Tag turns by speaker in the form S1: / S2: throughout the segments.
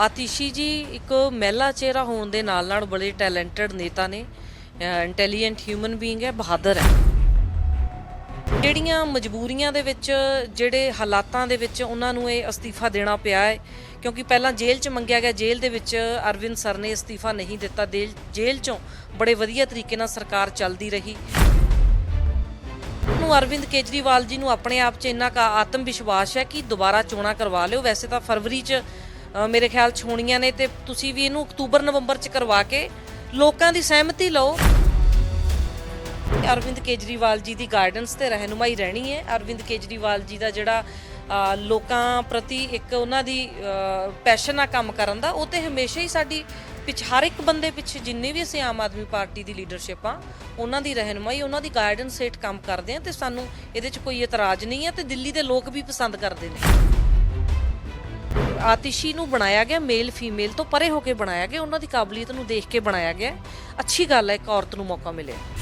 S1: ਆਤਿਸ਼ੀ ਜੀ, ਇੱਕ ਮਹਿਲਾ ਚਿਹਰਾ ਹੋਣ ਦੇ ਨਾਲ ਨਾਲ ਬੜੇ ਟੈਲੈਂਟਡ ਨੇਤਾ ਨੇ ਇੰਟੈਲੀਜੈਂਟ ਹਿਊਮਨ ਬੀਇੰਗ ਹੈ, ਬਹਾਦਰ ਹੈ। ਜਿਹੜੀਆਂ ਮਜਬੂਰੀਆਂ ਦੇ ਵਿੱਚ, ਜਿਹੜੇ ਹਾਲਾਤਾਂ ਦੇ ਵਿੱਚ ਉਹਨਾਂ ਨੂੰ ਇਹ ਅਸਤੀਫਾ ਦੇਣਾ ਪਿਆ ਹੈ, ਕਿਉਂਕਿ ਪਹਿਲਾਂ ਜੇਲ੍ਹ 'ਚ ਮੰਗਿਆ ਗਿਆ, ਜੇਲ੍ਹ ਦੇ ਵਿੱਚ ਅਰਵਿੰਦ ਸਰ ਨੇ ਅਸਤੀਫਾ ਨਹੀਂ ਦਿੱਤਾ ਜੇਲ੍ਹ 'ਚੋਂ ਬੜੇ ਵਧੀਆ ਤਰੀਕੇ ਨਾਲ ਸਰਕਾਰ ਚੱਲਦੀ ਰਹੀ। ਨੂੰ ਅਰਵਿੰਦ ਕੇਜਰੀਵਾਲ ਜੀ ਨੂੰ ਆਪਣੇ ਆਪ 'ਚ ਇੰਨਾ ਕਾ ਆਤਮ ਵਿਸ਼ਵਾਸ ਹੈ ਕਿ ਦੁਬਾਰਾ ਚੋਣਾਂ ਕਰਵਾ ਲਿਓ। ਵੈਸੇ ਤਾਂ ਫਰਵਰੀ 'ਚ ਮੇਰੇ ਖਿਆਲ 'ਚ ਹੋਣੀਆਂ ਨੇ ਤੇ ਤੁਸੀਂ ਵੀ ਇਹਨੂੰ ਅਕਤੂਬਰ, ਨਵੰਬਰ 'ਚ ਕਰਵਾ ਕੇ ਲੋਕਾਂ ਦੀ ਸਹਿਮਤੀ ਲਓ। ਅਰਵਿੰਦ ਕੇਜਰੀਵਾਲ ਜੀ ਦੀ ਗਾਈਡੈਂਸ ਤੇ ਰਹਿਨੁਮਾਈ ਰਹਿਣੀ ਹੈ। ਅਰਵਿੰਦ ਕੇਜਰੀਵਾਲ ਜੀ ਦਾ ਜਿਹੜਾ ਲੋਕਾਂ ਪ੍ਰਤੀ ਇੱਕ ਉਹਨਾਂ ਦੀ ਪੈਸ਼ਨ ਆ ਕੰਮ ਕਰਨ ਦਾ, ਉਹ ਤੇ ਹਮੇਸ਼ਾ ਹੀ ਸਾਡੀ ਪਿਛ, ਹਰ ਇੱਕ ਬੰਦੇ ਪਿੱਛੇ ਜਿੰਨੇ ਵੀ ਅਸੀਂ ਆਮ ਆਦਮੀ ਪਾਰਟੀ ਦੀ ਲੀਡਰਸ਼ਿਪ ਆ, ਉਹਨਾਂ ਦੀ ਰਹਿਨੁਮਾਈ, ਉਹਨਾਂ ਦੀ ਗਾਈਡੈਂਸ ਹੇਠ ਕੰਮ ਕਰਦੇ ਆ ਤੇ ਸਾਨੂੰ ਇਹਦੇ 'ਚ ਕੋਈ ਇਤਰਾਜ਼ ਨਹੀਂ ਹੈ ਤੇ ਦਿੱਲੀ ਦੇ ਲੋਕ ਵੀ ਪਸੰਦ ਕਰਦੇ ਨੇ। ਆਤਿਸ਼ੀ ਨੂੰ ਬਣਾਇਆ ਗਿਆ ਮੇਲ ਫੀਮੇਲ ਤੋਂ ਪਰੇ ਹੋ ਕੇ ਬਣਾਇਆ ਗਿਆ, ਉਹਨਾਂ ਦੀ ਕਾਬਲੀਅਤ ਨੂੰ ਦੇਖ ਕੇ ਬਣਾਇਆ ਗਿਆ। ਅੱਛੀ ਗੱਲ ਹੈ, ਇੱਕ ਔਰਤ ਨੂੰ ਮੌਕਾ ਮਿਲਿਆ।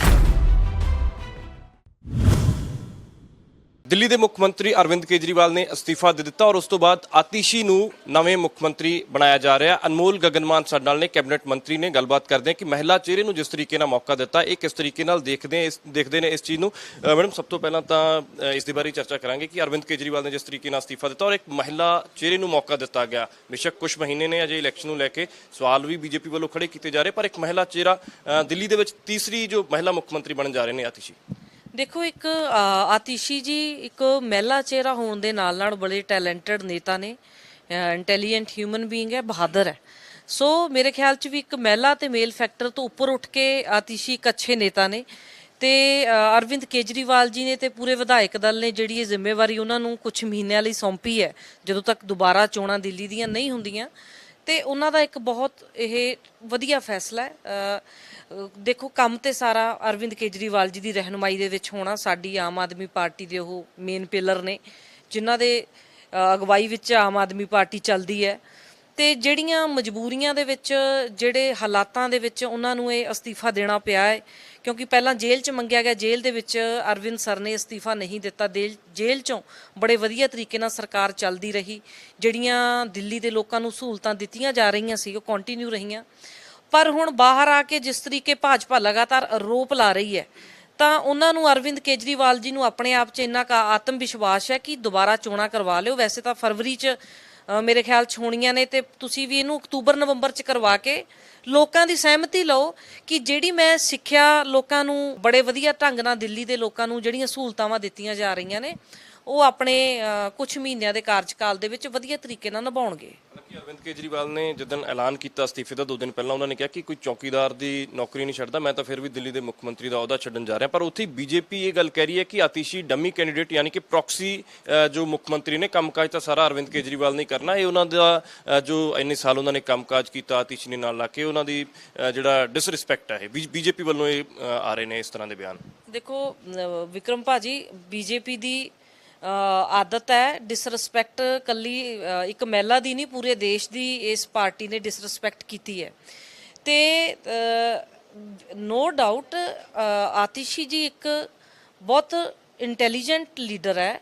S2: ਦਿੱਲੀ ਦੇ ਮੁੱਖ ਮੰਤਰੀ ਅਰਵਿੰਦ ਕੇਜਰੀਵਾਲ ਨੇ ਅਸਤੀਫਾ ਦੇ ਦਿੱਤਾ ਔਰ ਉਸ ਤੋਂ ਬਾਅਦ ਆਤੀਸ਼ੀ ਨੂੰ ਨਵੇਂ ਮੁੱਖ ਮੰਤਰੀ ਬਣਾਇਆ ਜਾ ਰਿਹਾ। ਅਨਮੋਲ ਗਗਨਮਾਨ ਸਾਡੇ ਨਾਲ ਨੇ, ਕੈਬਨਿਟ ਮੰਤਰੀ ਨੇ ਗੱਲਬਾਤ ਕਰਦੇ ਹਾਂ ਕਿ ਮਹਿਲਾ ਚਿਹਰੇ ਨੂੰ ਜਿਸ ਤਰੀਕੇ ਨਾਲ ਮੌਕਾ ਦਿੱਤਾ, ਇਹ ਕਿਸ ਤਰੀਕੇ ਨਾਲ ਦੇਖਦੇ ਇਸ, ਦੇਖਦੇ ਨੇ ਇਸ ਚੀਜ਼ ਨੂੰ। ਮੈਡਮ, ਸਭ ਤੋਂ ਪਹਿਲਾਂ ਤਾਂ ਇਸ ਦੇ ਬਾਰੇ ਚਰਚਾ ਕਰਾਂਗੇ ਕਿ ਅਰਵਿੰਦ ਕੇਜਰੀਵਾਲ ਨੇ ਜਿਸ ਤਰੀਕੇ ਨਾਲ ਅਸਤੀਫਾ ਦਿੱਤਾ ਔਰ ਇੱਕ ਮਹਿਲਾ ਚਿਹਰੇ ਨੂੰ ਮੌਕਾ ਦਿੱਤਾ ਗਿਆ। ਬੇਸ਼ੱਕ ਕੁਝ ਮਹੀਨੇ ਨੇ, ਅਜੇ ਇਲੈਕਸ਼ਨ ਨੂੰ ਲੈ ਕੇ ਸਵਾਲ ਵੀ ਬੀਜੇਪੀ ਵੱਲੋਂ ਖੜੇ ਕੀਤੇ ਜਾ ਰਹੇ, ਪਰ ਇੱਕ ਮਹਿਲਾ ਚਿਹਰਾ ਦਿੱਲੀ ਦੇ ਵਿੱਚ ਤੀਸਰੀ ਜੋ ਮਹਿਲਾ ਮੁੱਖ ਮੰਤਰੀ ਬਣਨ ਜਾ ਰਹੇ ਨੇ ਆਤੀਸ਼ੀ।
S1: ਦੇਖੋ ਇੱਕ ਅ, ਆਤੀਸ਼ੀ ਜੀ ਇੱਕ ਮਹਿਲਾ ਚਿਹਰਾ ਹੋਣ ਦੇ ਨਾਲ ਨਾਲ ਬੜੇ ਟੈਲੈਂਟਡ ਨੇਤਾ ਨੇ ਇੰਟੈਲੀਜੈਂਟ ਹਿਊਮਨ ਬੀਇੰਗ ਹੈ ਬਹਾਦਰ ਹੈ। ਸੋ ਮੇਰੇ ਖਿਆਲ 'ਚ ਵੀ ਇੱਕ ਮਹਿਲਾ ਤੇ ਮੇਲ ਫੈਕਟਰ ਤੋਂ ਉੱਪਰ ਉੱਠ ਕੇ ਆਤੀਸ਼ੀ ਇੱਕ ਅੱਛੇ ਨੇਤਾ ਨੇ ਤੇ ਅਰਵਿੰਦ ਕੇਜਰੀਵਾਲ ਜੀ ਨੇ ਤੇ ਪੂਰੇ ਵਿਧਾਇਕ ਦਲ ਨੇ ਜਿਹੜੀ ਇਹ ਜ਼ਿੰਮੇਵਾਰੀ ਉਹਨਾਂ ਨੂੰ ਕੁਝ ਮਹੀਨਿਆਂ ਲਈ ਸੌਂਪੀ ਹੈ ਜਦੋਂ ਤੱਕ ਦੁਬਾਰਾ ਚੋਣਾਂ ਦਿੱਲੀ ਦੀਆਂ ਨਹੀਂ ਹੁੰਦੀਆਂ। ਤੇ ਉਹਨਾਂ ਦਾ ਇੱਕ ਬਹੁਤ ਇਹ ਵਧੀਆ ਫੈਸਲਾ ਹੈ। ਦੇਖੋ, ਕੰਮ ਤੇ ਸਾਰਾ ਅਰਵਿੰਦ ਕੇਜਰੀਵਾਲ ਜੀ ਦੀ ਰਹਿਨੁਮਾਈ ਦੇ ਵਿੱਚ ਹੋਣਾ, ਸਾਡੀ ਆਮ ਆਦਮੀ ਪਾਰਟੀ ਦੇ ਉਹ ਮੇਨ ਪਿਲਰ ਨੇ, ਜਿਨ੍ਹਾਂ ਦੇ ਅਗਵਾਈ ਵਿੱਚ ਆਮ ਆਦਮੀ ਪਾਰਟੀ ਚੱਲਦੀ ਹੈ। ਤੇ ਜਿਹੜੀਆਂ ਮਜਬੂਰੀਆਂ ਦੇ ਵਿੱਚ, ਜਿਹੜੇ ਹਾਲਾਤਾਂ ਦੇ ਵਿੱਚ ਉਹਨਾਂ ਨੂੰ ਇਹ ਅਸਤੀਫਾ ਦੇਣਾ ਪਿਆ ਹੈ, ਕਿਉਂਕਿ ਪਹਿਲਾਂ ਜੇਲ੍ਹ 'ਚ ਮੰਗਿਆ ਗਿਆ, ਜੇਲ੍ਹ ਦੇ ਵਿੱਚ ਅਰਵਿੰਦ ਸਰ ਨੇ ਅਸਤੀਫਾ ਨਹੀਂ ਦਿੱਤਾ। ਦੇਲ- ਜੇਲ੍ਹ 'ਚੋਂ ਬੜੇ ਵਧੀਆ ਤਰੀਕੇ ਨਾਲ ਸਰਕਾਰ ਚੱਲਦੀ ਰਹੀ, ਜਿਹੜੀਆਂ ਦਿੱਲੀ ਦੇ ਲੋਕਾਂ ਨੂੰ ਸਹੂਲਤਾਂ ਦਿੱਤੀਆਂ ਜਾ ਰਹੀਆਂ ਸੀ, ਉਹ ਕੰਟੀਨਿਊ ਰਹੀਆਂ। ਪਰ ਹੁਣ ਬਾਹਰ ਆ ਕੇ ਜਿਸ ਤਰੀਕੇ ਭਾਜਪਾ ਲਗਾਤਾਰ ਆਰੋਪ ਲਾ ਰਹੀ ਹੈ, ਤਾਂ ਉਹਨਾਂ ਨੂੰ ਅਰਵਿੰਦ ਕੇਜਰੀਵਾਲ ਜੀ ਨੂੰ ਆਪਣੇ ਆਪ 'ਚ ਇੰਨਾ ਕਾ ਆਤਮ ਵਿਸ਼ਵਾਸ ਹੈ ਕਿ ਦੁਬਾਰਾ ਚੋਣਾਂ ਕਰਵਾ ਲਿਓ। ਵੈਸੇ ਤਾਂ ਫਰਵਰੀ 'ਚ ਮੇਰੇ ਖਿਆਲ 'ਚ ਹੋਣੀਆਂ ਨੇ ਤੇ ਤੁਸੀਂ ਵੀ ਇਹਨੂੰ ਅਕਤੂਬਰ, ਨਵੰਬਰ 'ਚ ਕਰਵਾ ਕੇ ਲੋਕਾਂ ਦੀ ਸਹਿਮਤੀ ਲਓ ਕਿ ਜਿਹੜੀ ਮੈਂ ਸਿੱਖਿਆ ਲੋਕਾਂ ਨੂੰ ਬੜੇ ਵਧੀਆ ਢੰਗ ਨਾਲ ਦਿੱਲੀ ਦੇ ਲੋਕਾਂ ਨੂੰ ਜਿਹੜੀਆਂ ਸਹੂਲਤਾਵਾਂ ਦਿੱਤੀਆਂ ਜਾ ਰਹੀਆਂ ਨੇ, ਉਹ ਆਪਣੇ ਕੁਝ ਮਹੀਨਿਆਂ ਦੇ ਕਾਰਜਕਾਲ ਦੇ ਵਿੱਚ ਵਧੀਆ ਤਰੀਕੇ ਨਾਲ ਨਿਭਾਉਣਗੇ।
S2: ਹਾਲਾਂਕਿ ਅਰਵਿੰਦ ਕੇਜਰੀਵਾਲ ਨੇ ਜਦੋਂ ਐਲਾਨ ਕੀਤਾ ਅਸਤੀਫੇ ਦਾ ਦੋ ਦਿਨ ਪਹਿਲਾਂ, ਉਹਨਾਂ ਨੇ ਕਿਹਾ ਕਿ ਕੋਈ ਚੌਕੀਦਾਰ ਦੀ ਨੌਕਰੀ ਨਹੀਂ ਛੱਡਦਾ, ਮੈਂ ਤਾਂ ਫਿਰ ਵੀ ਦਿੱਲੀ ਦੇ ਮੁੱਖ ਮੰਤਰੀ ਦਾ ਅਹੁਦਾ ਛੱਡਣ ਜਾ ਰਿਹਾ। ਪਰ ਉੱਥੇ ਬੀਜੇਪੀ ਇਹ ਗੱਲ ਕਹਿ ਰਹੀ ਹੈ ਕਿ ਆਤੀਸ਼ੀ ਡੰਮੀ ਕੈਂਡੀਡੇਟ ਯਾਨੀ ਕਿ ਪ੍ਰੋਕਸੀ ਜੋ ਮੁੱਖ ਮੰਤਰੀ ਨੇ ਕੰਮਕਾਜ ਤਾਂ ਸਾਰਾ ਅਰਵਿੰਦ ਕੇਜਰੀਵਾਲ ਨੇ ਕਰਨਾ। ਇਹ ਉਹਨਾਂ ਦਾ ਜੋ ਇੰਨੇ ਸਾਲ ਉਹਨਾਂ ਨੇ ਕੰਮਕਾਜ ਕੀਤਾ ਆਤੀਸ਼ੀ ਨੇ ਨਾਲ ਲਾ ਕੇ ਉਹਨਾਂ ਦੀ ਜਿਹੜਾ ਡਿਸਰਿਸਪੈਕਟ ਹੈ ਬੀਜੇਪੀ ਵੱਲੋਂ ਇਹ ਆ ਰਹੇ ਨੇ ਇਸ ਤਰ੍ਹਾਂ ਦੇ ਬਿਆਨ।
S1: ਦੇਖੋ ਵਿਕਰਮ ਭਾਜੀ, ਬੀਜੇਪੀ ਦੀ ਆਦਤ ਹੈ ਡਿਸਰੈਸਪੈਕਟ ਕੱਲੀ ਇੱਕ ਮਹਿਲਾ ਦੀ ਨਹੀਂ, ਪੂਰੇ ਦੇਸ਼ ਦੀ ਇਸ ਪਾਰਟੀ ਨੇ ਡਿਸਰੈਸਪੈਕਟ ਕੀਤੀ ਹੈ। ਤੇ ਨੋ ਡਾਊਟ ਆਤਿਸ਼ੀ ਜੀ ਇੱਕ ਬਹੁਤ ਇੰਟੈਲੀਜੈਂਟ ਲੀਡਰ ਹੈ।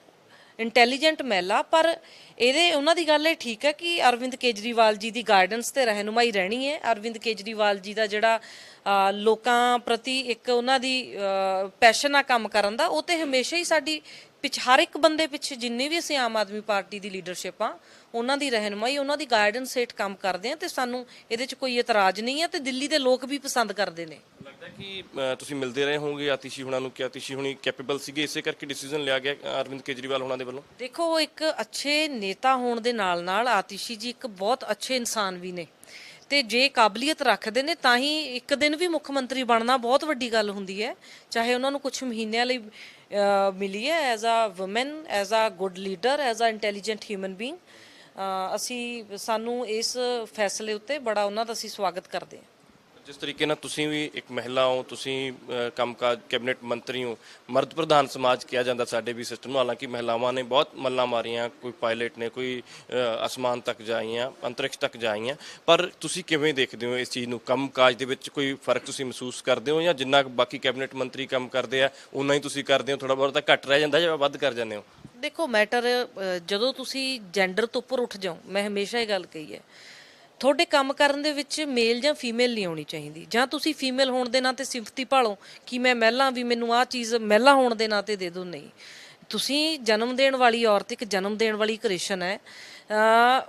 S1: ਇੰਟੈਲੀਜੈਂਟ ਮਹਿਲਾ, ਪਰ ਇਹਦੇ, ਉਹਨਾਂ ਦੀ ਗੱਲ ਇਹ ਠੀਕ ਹੈ ਕਿ ਅਰਵਿੰਦ ਕੇਜਰੀਵਾਲ ਜੀ ਦੀ ਗਾਈਡੈਂਸ ਤੇ ਰਹਿਨੁਮਾਈ ਰਹਿਣੀ ਹੈ। ਅਰਵਿੰਦ ਕੇਜਰੀਵਾਲ ਜੀ ਦਾ ਜਿਹੜਾ ਲੋਕਾਂ ਪ੍ਰਤੀ ਇੱਕ ਉਹਨਾਂ ਦੀ ਪੈਸ਼ਨ ਆ ਕੰਮ ਕਰਨ ਦਾ, ਉਹ ਤੇ ਹਮੇਸ਼ਾ ਹੀ ਸਾਡੀ ਪਿਛ, ਹਰ ਇੱਕ ਬੰਦੇ ਪਿੱਛੇ ਜਿੰਨੇ ਵੀ ਅਸੀਂ ਆਮ ਆਦਮੀ ਪਾਰਟੀ ਦੀ ਲੀਡਰਸ਼ਿਪ ਆ, ਉਹਨਾਂ ਦੀ ਰਹਿਨੁਮਾਈ, ਉਹਨਾਂ ਦੀ ਗਾਈਡੈਂਸ ਹੇਠ ਕੰਮ ਕਰਦੇ ਆ ਤੇ ਸਾਨੂੰ ਇਹਦੇ 'ਚ ਕੋਈ ਇਤਰਾਜ਼ ਨਹੀਂ ਹੈ ਤੇ ਦਿੱਲੀ ਦੇ ਲੋਕ ਵੀ ਪਸੰਦ ਕਰਦੇ ਨੇ।
S2: ਲੱਗਦਾ ਕਿ ਅ, ਤੁਸੀਂ ਮਿਲਦੇ ਰਹੇ ਹੋਵੋਗੇ ਆਤੀਸ਼ੀ ਹੁਣਾਂ ਨੂੰ ਕਿ ਆਤੀਸ਼ੀ ਹੁਣੀ ਕੈਪੇਬਲ ਸੀਗੇ ਇਸੇ ਕਰਕੇ ਡਿਸੀਜਨ ਲਿਆ ਗਿਆ ਅਰਵਿੰਦ ਕੇਜਰੀਵਾਲ ਹੁਣਾਂ ਦੇ ਵੱਲੋਂ?
S1: ਦੇਖੋ ਉਹ ਇੱਕ ਅੱਛੇ ਨੇਤਾ ਹੋਣ ਦੇ ਨਾਲ ਨਾਲ ਆਤਿਸ਼ੀ ਜੀ ਇੱਕ ਬਹੁਤ ਅੱਛੇ ਇਨਸਾਨ ਵੀ ਨੇ। ਤੇ ਜੇ ਕਾਬਲੀਅਤ ਰੱਖਦੇ ਨੇ ਤਾਂ ਹੀ ਇੱਕ ਦਿਨ ਵੀ ਮੁੱਖ ਮੰਤਰੀ ਬਣਨਾ ਬਹੁਤ ਵੱਡੀ ਗੱਲ ਹੁੰਦੀ ਹੈ। ਚਾਹੇ ਉਹਨਾਂ ਨੂੰ ਕੁਝ ਮਹੀਨਿਆਂ ਲਈ ਅਹ, ਮਿਲੀ ਹੈ as a woman as a good leader as a intelligent human being ਅਸੀਂ ਸਾਨੂੰ ਇਸ ਫੈਸਲੇ ਉੱਤੇ ਬੜਾ ਉਹਨਾਂ ਦਾ ਅਸੀਂ ਸਵਾਗਤ ਕਰਦੇ ਹਾਂ।
S2: ਜਿਸ ਤਰੀਕੇ ਨਾਲ ਤੁਸੀਂ ਵੀ ਇੱਕ ਮਹਿਲਾ ਹੋ ਤੁਸੀਂ ਅ, ਕੰਮਕਾਜ ਕੈਬਨਿਟ ਮੰਤਰੀ ਹੋ ਮਰਦ ਪ੍ਰਧਾਨ ਸਮਾਜ ਕਿਹਾ ਜਾਂਦਾ ਸਾਡੇ ਵੀ ਸਿਸਟਮ ਨੂੰ ਹਾਲਾਂਕਿ ਮਹਿਲਾਵਾਂ ਨੇ ਬਹੁਤ ਮੱਲਾਂ ਮਾਰੀਆਂ ਕੋਈ ਪਾਇਲਟ ਨੇ ਕੋਈ ਅ, ਅਸਮਾਨ ਤੱਕ ਜਾਈਆਂ ਅੰਤਰਿਕਸ਼ ਤੱਕ ਜਾਈਆਂ ਪਰ ਤੁਸੀਂ ਕਿਵੇਂ ਦੇਖਦੇ ਹੋ ਇਸ ਚੀਜ਼ ਨੂੰ? ਕੰਮਕਾਜ ਦੇ ਵਿੱਚ ਕੋਈ ਫ਼ਰਕ ਤੁਸੀਂ ਮਹਿਸੂਸ ਕਰਦੇ ਹੋ ਜਾਂ ਜਿੰਨਾ ਕੁ ਬਾਕੀ ਕੈਬਨਿਟ ਮੰਤਰੀ ਕੰਮ ਕਰਦੇ ਆ ਉਨਾ ਹੀ ਤੁਸੀਂ ਕਰਦੇ ਹੋ? ਥੋੜਾ ਬਹੁਤ ਘੱਟ ਰਹਿ ਜਾਂਦਾ ਜਾਂ ਵੱਧ ਕਰ ਜਾਂਦੇ ਹੋ?
S1: ਦੇਖੋ ਮੈਟਰ ਜਦੋਂ ਤੁਸੀਂ ਜੈਂਡਰ ਤੋਂ ਉੱਪਰ ਉੱਠ ਜਾਓ ਮੈਂ ਹਮੇਸ਼ਾ ਇਹ ਗੱਲ ਕਹੀ ਹੈ ਤੁਹਾਡੇ ਕੰਮ ਕਰਨ ਦੇ ਵਿੱਚ ਮੇਲ ਜਾਂ ਫੀਮੇਲ ਨਹੀਂ ਆਉਣੀ ਚਾਹੀਦੀ। ਜਾਂ ਤੁਸੀਂ ਫੀਮੇਲ ਹੋਣ ਦੇ ਨਾਂ ਤੇ ਸਿੰਪਥੀ ਭਾਲੋ ਕਿ ਮੈਂ ਮਹਿਲਾ ਵੀ ਮੈਨੂੰ ਆਹ ਚੀਜ਼ ਮਹਿਲਾ ਹੋਣ ਦੇ ਨਾਂ ਤੇ ਦੇ ਦਿਓ, ਨਹੀਂ। ਤੁਸੀਂ ਜਨਮ ਦੇਣ ਵਾਲੀ ਔਰਤ ਇੱਕ ਜਨਮ ਦੇਣ ਵਾਲੀ ਕ੍ਰਿਸ਼ਨ ਹੈ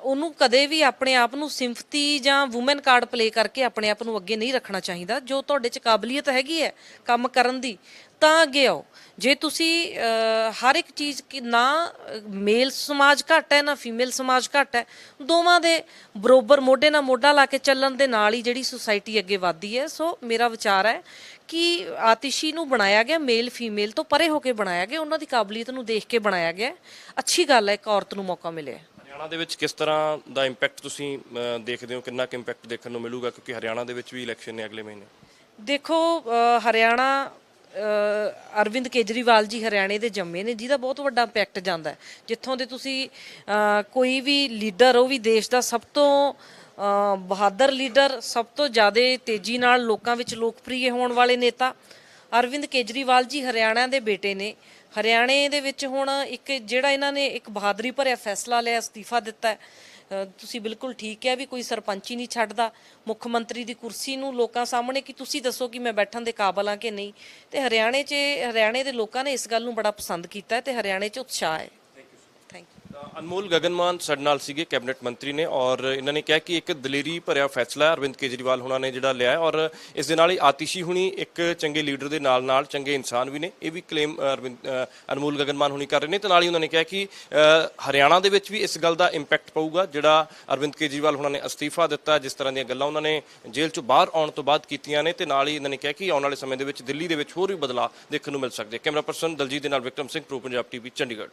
S1: ਉਹਨੂੰ ਕਦੇ ਵੀ ਆਪਣੇ ਆਪ ਨੂੰ ਸਿੰਫਤੀ ਜਾਂ ਔਮਨ ਕਾਰਡ ਪਲੇ ਕਰਕੇ ਆਪਣੇ ਆਪ ਨੂੰ ਅੱਗੇ ਨਹੀਂ ਰੱਖਣਾ ਚਾਹੀਦਾ, ਜੋ ਤੁਹਾਡੇ 'ਚ ਕਾਬਲੀਅਤ ਹੈਗੀ ਹੈ ਕੰਮ ਕਰਨ ਦੀ, ਤਾਂ ਅੱਗੇ ਆਓ। ਜੇ ਤੁਸੀਂ ਹਰ ਇੱਕ ਚੀਜ਼ ਕਿ ਨਾ, ਮੇਲ ਸਮਾਜ ਘੱਟ ਹੈ, ਨਾ ਫੀਮੇਲ ਸਮਾਜ ਘੱਟ ਹੈ, ਦੋਵਾਂ ਦੇ ਬਰੋਬਰ ਮੋਢੇ ਨਾਲ ਮੋਢਾ ਲਾ ਕੇ ਚੱਲਣ ਦੇ ਨਾਲ ਹੀ ਜਿਹੜੀ ਸੁਸਾਇਟੀ ਅੱਗੇ ਵਧਦੀ ਹੈ, ਸੋ ਮੇਰਾ ਵਿਚਾਰ ਹੈ ਕਿ ਆਤਿਸ਼ੀ ਨੂੰ ਬਣਾਇਆ ਗਿਆ ਮੇਲ ਫੀਮੇਲ ਤੋਂ ਪਰੇ ਹੋ ਕੇ ਬਣਾਇਆ ਗਿਆ ਉਹਨਾਂ ਦੀ ਕਾਬਲੀਅਤ ਨੂੰ ਦੇਖ ਕੇ ਬਣਾਇਆ ਗਿਆ। ਅੱਛੀ ਗੱਲ ਹੈ ਇੱਕ ਔਰਤ ਨੂੰ ਮੌਕਾ ਮਿਲਿਆ
S2: ਹਰਿਆਣਾ ਦੇ ਵਿੱਚ ਕਿਸ ਤਰ੍ਹਾਂ ਦਾ ਇੰਪੈਕਟ ਤੁਸੀਂ ਦੇਖਦੇ ਹੋ? ਕਿੰਨਾ ਕੁ ਇੰਪੈਕਟ ਦੇਖਣ ਨੂੰ ਮਿਲੂਗਾ? ਕਿਉਂਕਿ ਹਰਿਆਣਾ ਦੇ ਵਿੱਚ ਵੀ ਇਲੈਕਸ਼ਨ ਨੇ ਅਗਲੇ ਮਹੀਨੇ।
S1: ਦੇਖੋ ਹਰਿਆਣਾ ਅਰਵਿੰਦ ਕੇਜਰੀਵਾਲ ਜੀ ਹਰਿਆਣੇ ਦੇ ਜੰਮੇ ਨੇ ਜਿਹਦਾ ਬਹੁਤ ਵੱਡਾ ਇੰਪੈਕਟ ਜਾਂਦਾ ਜਿੱਥੋਂ ਦੇ ਤੁਸੀਂ ਕੋਈ ਵੀ ਲੀਡਰ ਉਹ ਵੀ ਦੇਸ਼ ਦਾ ਸਭ ਤੋਂ ਬਹਾਦਰ ਲੀਡਰ ਸਭ ਤੋਂ ਜ਼ਿਆਦਾ ਤੇਜ਼ੀ ਨਾਲ ਲੋਕਾਂ ਵਿੱਚ ਲੋਕਪ੍ਰਿਯ ਹੋਣ ਵਾਲੇ ਨੇਤਾ ਅਰਵਿੰਦ ਕੇਜਰੀਵਾਲ ਜੀ ਹਰਿਆਣਾ ਦੇ ਬੇਟੇ ਨੇ। ਹਰਿਆਣੇ ਦੇ ਵਿੱਚ ਹੁਣ ਇੱਕ ਜਿਹੜਾ ਇਹਨਾਂ ਨੇ ਇੱਕ ਬਹਾਦਰੀ ਭਰਿਆ ਫੈਸਲਾ ਲਿਆ, ਅਸਤੀਫਾ ਦਿੱਤਾ ਹੈ। ਤੁਸੀਂ ਬਿਲਕੁਲ ਠੀਕ ਹੈ ਵੀ ਕੋਈ ਸਰਪੰਚ ਹੀ ਨਹੀਂ ਛੱਡਦਾ। ਮੁੱਖ ਮੰਤਰੀ ਦੀ ਕੁਰਸੀ ਨੂੰ ਲੋਕਾਂ ਸਾਹਮਣੇ ਕਿ ਤੁਸੀਂ ਦੱਸੋ ਕਿ ਮੈਂ ਬੈਠਣ ਦੇ ਕਾਬਲ ਹਾਂ ਕਿ ਨਹੀਂ। ਤੇ ਹਰਿਆਣੇ 'ਚ, ਹਰਿਆਣੇ ਦੇ ਲੋਕਾਂ ਨੇ ਇਸ ਗੱਲ ਨੂੰ ਬੜਾ ਪਸੰਦ ਕੀਤਾ ਹੈ ਤੇ ਹਰਿਆਣੇ 'ਚ ਉਤਸ਼ਾਹ ਹੈ।
S2: ਅਨਮੋਲ ਗਗਨਮਾਨ ਸਾਡੇ ਨਾਲ ਸੀਗੇ, ਕੈਬਨਿਟ ਮੰਤਰੀ ਨੇ, ਔਰ ਇਹਨਾਂ ਨੇ ਕਿਹਾ ਕਿ ਇੱਕ ਦਲੇਰੀ ਭਰਿਆ ਫੈਸਲਾ ਅਰਵਿੰਦ ਕੇਜਰੀਵਾਲ ਹੁਣਾਂ ਨੇ ਜਿਹੜਾ ਲਿਆ ਹੈ, ਔਰ ਇਸ ਦੇ ਨਾਲ ਹੀ ਆਤਿਸ਼ੀ ਹੁਣੀ ਇੱਕ ਚੰਗੇ ਲੀਡਰ ਦੇ ਨਾਲ ਨਾਲ ਚੰਗੇ ਇਨਸਾਨ ਵੀ ਨੇ, ਇਹ ਵੀ ਕਲੇਮ ਅਰਵਿੰਦ ਅਨਮੋਲ ਗਗਨਮਾਨ ਹੁਣੀ ਕਰ ਰਹੇ ਨੇ। ਤੇ ਨਾਲ ਹੀ ਉਹਨਾਂ ਨੇ ਕਿਹਾ ਕਿ ਹਰਿਆਣਾ ਦੇ ਵਿੱਚ ਵੀ ਇਸ ਗੱਲ ਦਾ ਇੰਪੈਕਟ ਪਊਗਾ, ਜਿਹੜਾ ਅਰਵਿੰਦ ਕੇਜਰੀਵਾਲ ਹੁਣਾਂ ਨੇ ਅਸਤੀਫਾ ਦਿੱਤਾ, ਜਿਸ ਤਰ੍ਹਾਂ ਦੀਆਂ ਗੱਲਾਂ ਉਹਨਾਂ ਨੇ ਜੇਲ੍ਹ ਚੋਂ ਬਾਹਰ ਆਉਣ ਤੋਂ ਬਾਅਦ ਕੀਤੀਆਂ ਨੇ, ਤੇ ਨਾਲ ਹੀ ਇਹਨਾਂ ਨੇ ਕਿਹਾ ਕਿ ਆਉਣ ਵਾਲੇ ਸਮੇਂ ਦੇ ਵਿੱਚ ਦਿੱਲੀ ਦੇ ਵਿੱਚ ਹੋਰ ਵੀ ਬਦਲਾਅ ਦੇਖਣ ਨੂੰ ਮਿਲ ਸਕਦੇ। ਕੈਮਰਾ ਪਰਸਨ ਦਲਜੀਤ ਦੇ ਨਾਲ ਵਿਕਰਮ ਸਿੰਘ, ਪ੍ਰੋ ਪੰਜਾਬ ਟੀਵੀ, ਚੰਡੀਗੜ੍ਹ।